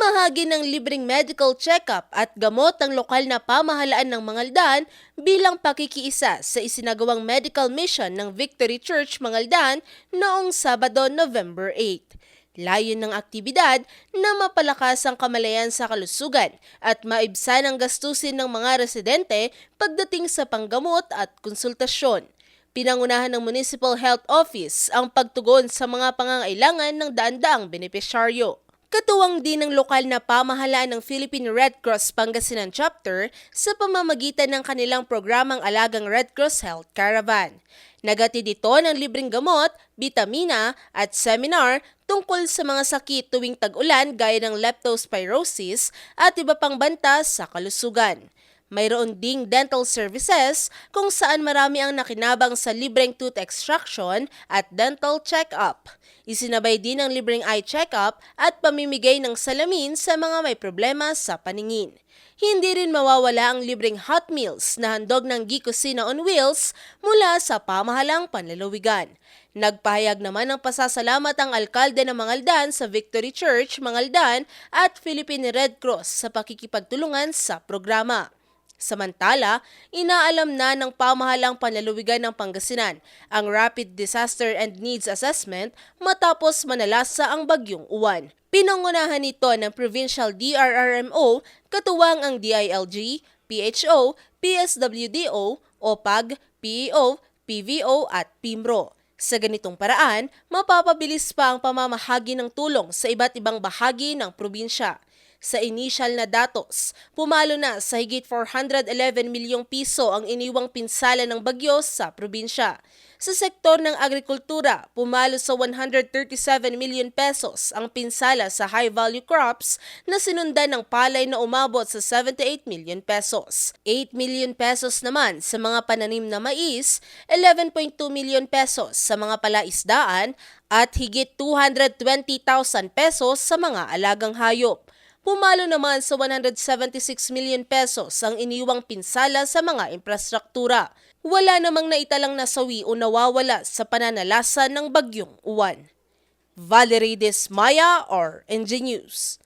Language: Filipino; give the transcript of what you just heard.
Pamamahagi ng libreng medical check-up at gamot ng lokal na pamahalaan ng Mangaldan bilang pakikiisa sa isinagawang medical mission ng Victory Church Mangaldan noong Sabado, November 8. Layon ng aktibidad na mapalakas ang kamalayan sa kalusugan at maibsan ang gastusin ng mga residente pagdating sa panggamot at konsultasyon. Pinangunahan ng Municipal Health Office ang pagtugon sa mga pangangailangan ng daan-daang benepisyaryo. Katuwang din ng lokal na pamahalaan ng Philippine Red Cross Pangasinan Chapter sa pamamagitan ng kanilang programang Alagang Red Cross Health Caravan. Nagatid ito ng libreng gamot, bitamina at seminar tungkol sa mga sakit tuwing tag-ulan gaya ng leptospirosis at iba pang banta sa kalusugan. Mayroon ding dental services kung saan marami ang nakinabang sa libreng tooth extraction at dental check-up. Isinabay din ang libreng eye check-up at pamimigay ng salamin sa mga may problema sa paningin. Hindi rin mawawala ang libreng hot meals na handog ng Gikusina on Wheels mula sa pamahalang panlalawigan. Nagpahayag naman ng pasasalamat ang alkalde ng Mangaldan sa Victory Church, Mangaldan at Philippine Red Cross sa pakikipagtulungan sa programa. Samantala, inaalam na ng pamahalang panlalawigan ng Pangasinan ang Rapid Disaster and Needs Assessment matapos manalasa ang bagyong uwan. Pinangunahan ito ng Provincial DRRMO, katuwang ang DILG, PHO, PSWDO, OPAG, PEO, PVO at PIMRO. Sa ganitong paraan, mapapabilis pa ang pamamahagi ng tulong sa iba't ibang bahagi ng probinsya. Sa initial na datos, pumalo na sa higit 411 milyong piso ang iniwang pinsala ng bagyo sa probinsya. Sa sektor ng agrikultura, pumalo sa 137 million pesos ang pinsala sa high-value crops na sinundan ng palay na umabot sa 78 million pesos. 8 million pesos naman sa mga pananim na mais, 11.2 million pesos sa mga palaisdaan at higit 220,000 pesos sa mga alagang hayop. Pumalo naman sa 176 million pesos ang iniwang pinsala sa mga infrastruktura. Wala namang naitalang nasawi o nawawala sa pananalasa ng bagyong uwan. Valerie Desmaya or NG News.